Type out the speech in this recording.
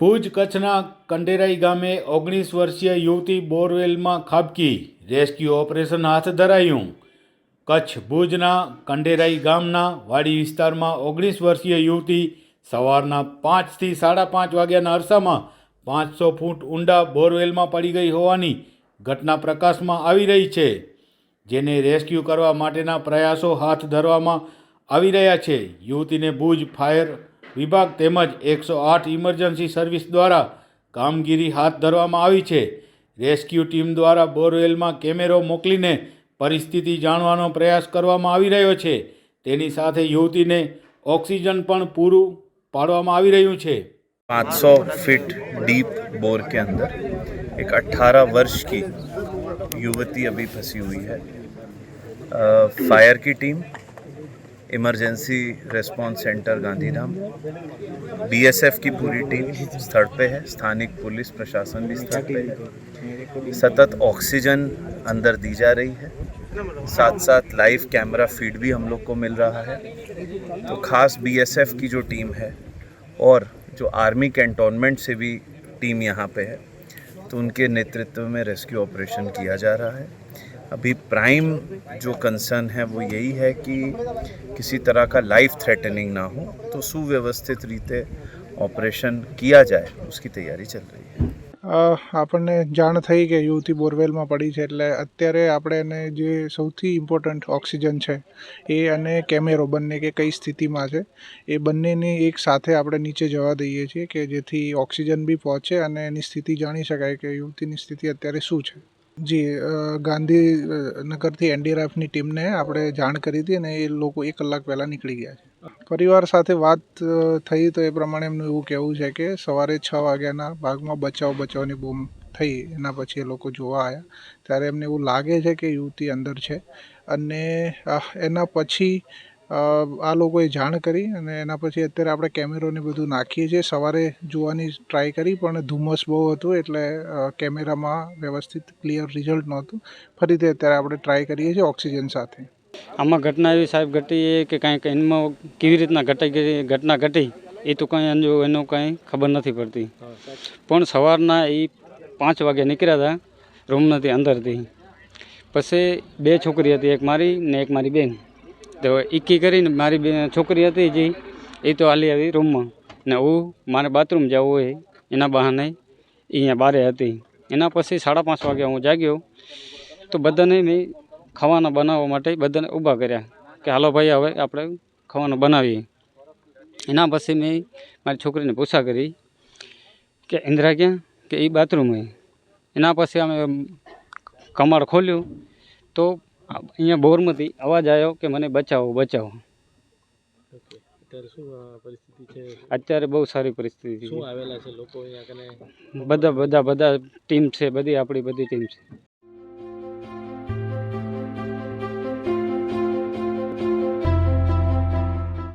ભુજ કચ્છના કંડેરાઈ ગામે ઓગણીસ વર્ષીય યુવતી બોરવેલમાં ખાબકી. રેસ્ક્યુ ઓપરેશન હાથ ધરાયું. કચ્છ ભુજના કંડેરાઈ ગામના વાડી વિસ્તારમાં ઓગણીસ વર્ષીય યુવતી સવારના પાંચથી સાડા પાંચ વાગ્યાના અરસામાં પાંચસો ફૂટ ઊંડા બોરવેલમાં પડી ગઈ હોવાની ઘટના પ્રકાશમાં આવી રહી છે. જેને રેસ્ક્યુ કરવા માટેના પ્રયાસો હાથ ધરવામાં આવી રહ્યા છે. યુવતીને ભુજ ફાયર વિભાગ તેમજ એકસો આઠ ઇમરજન્સી સર્વિસ દ્વારા કામગીરી હાથ ધરવામાં આવી છે રેસ્ક્યુ ટીમ દ્વારા બોરવેલમાં કેમેરો મોકલીને પરિસ્થિતિ જાણવાનો પ્રયાસ કરવામાં આવી રહ્યો છે તેની સાથે યુવતીને ઓક્સિજન પણ પૂરું પાડવામાં આવી રહ્યું છે 500 फीट डीप बोर के अंदर एक 18 वर्ष की युवती अभी फंसी हुई है अ, फायर की team emergency response centre Gandhidham. BSF की पूरी टीम स्थल पे है। स्थानिक पुलिस प्रशासन भी स्थल पे है। सतत ऑक्सीजन अंदर दी जा रही है। साथ साथ लाइव कैमरा फ़ीड भी हम लोग को मिल रहा है। तो खास बीएसएफ की जो टीम है और जो आर्मी कैंटोनमेंट से भी टीम यहाँ पे है। तो उनके नेतृत्व में रेस्क्यू ऑपरेशन किया जा रहा है। अभी प्राइम जो कंसर्न है वो यही है कि किसी तरह का लाइफ थ्रेटनिंग ना हो तो सुव्यवस्थित रीते ऑपरेशन किया जाए, उसकी तैयारी चल रही है। આપણને જાણ થઈ કે યુવતી બોરવેલમાં પડી છે એટલે અત્યારે આપણે એને જે સૌથી ઇમ્પોર્ટન્ટ ઓક્સિજન છે એ અને કેમેરો બંને કે કઈ સ્થિતિમાં છે, એ બંનેને એક સાથે આપણે નીચે જવા દઈએ છીએ કે જેથી ઓક્સિજન બી પહોંચે અને એની સ્થિતિ જાણી શકાય કે યુવતીની સ્થિતિ અત્યારે શું છે. જી ગાંધીનગરથી એનડીઆરએફની ટીમને આપણે જાણ કરી હતી અને એ લોકો એક કલાક પહેલાં નીકળી ગયા છે. પરિવાર સાથે વાત થઈ તો એ પ્રમાણે એમનું એવું કહેવું છે કે સવારે છ વાગ્યાના ભાગમાં બચાવ બચાવની બૂમ થઈ, એના પછી એ લોકો જોવા આવ્યા ત્યારે એમને એવું લાગે છે કે યુવતી અંદર છે. અને એના પછી આ લોકોએ જાણ કરી અને એના પછી અત્યારે આપણે કેમેરોને બધું નાખીએ છીએ. સવારે જોવાની ટ્રાય કરી, પણ ધુમ્મસ બહુ હતું એટલે કેમેરામાં વ્યવસ્થિત ક્લિયર રિઝલ્ટ નહોતું. ફરીથી અત્યારે આપણે ટ્રાય કરીએ છીએ ઓક્સિજન સાથે. આમાં ઘટના એવી સાહેબ ઘટી કે કાંઈક એમાં કેવી રીતના ઘટાઈ ઘટના ઘટી, એ તો કાંઈ અંજો એનું કાંઈ ખબર નથી પડતી. પણ સવારના એ પાંચ વાગે નીકળ્યા હતા, રૂમમાંથી અંદરથી. પછી બે છોકરી હતી, એક મારી ને એક મારી બેન. તો એકી કરીને મારી બે છોકરી હતી જે, એ તો હાલી આવી રૂમમાં. ને હું મારે બાથરૂમ જવું હોય, એના બહાને અહીંયા બારે હતી. એના પછી સાડા પાંચ વાગે હું જાગ્યો. તો બધાને મેં ખાવાના બનાવવા માટે બધાને ઊભા કર્યા કે હાલો ભાઈ હવે આપણે ખાવાનું બનાવીએ. એના પછી મેં મારી છોકરીને પૂછા કરી કે ઇન્દ્રા ક્યાં? કે એ. બાથરૂમ એના પછી અમે કમાડ ખોલ્યું તો અહીંયા બોરમાંથી અવાજ આવ્યો કે મને બચાવો બચાવો. અત્યારે બહુ સારી પરિસ્થિતિ છે. બધા બધા બધા ટીમ છે બધી આપણી બધી ટીમ છે.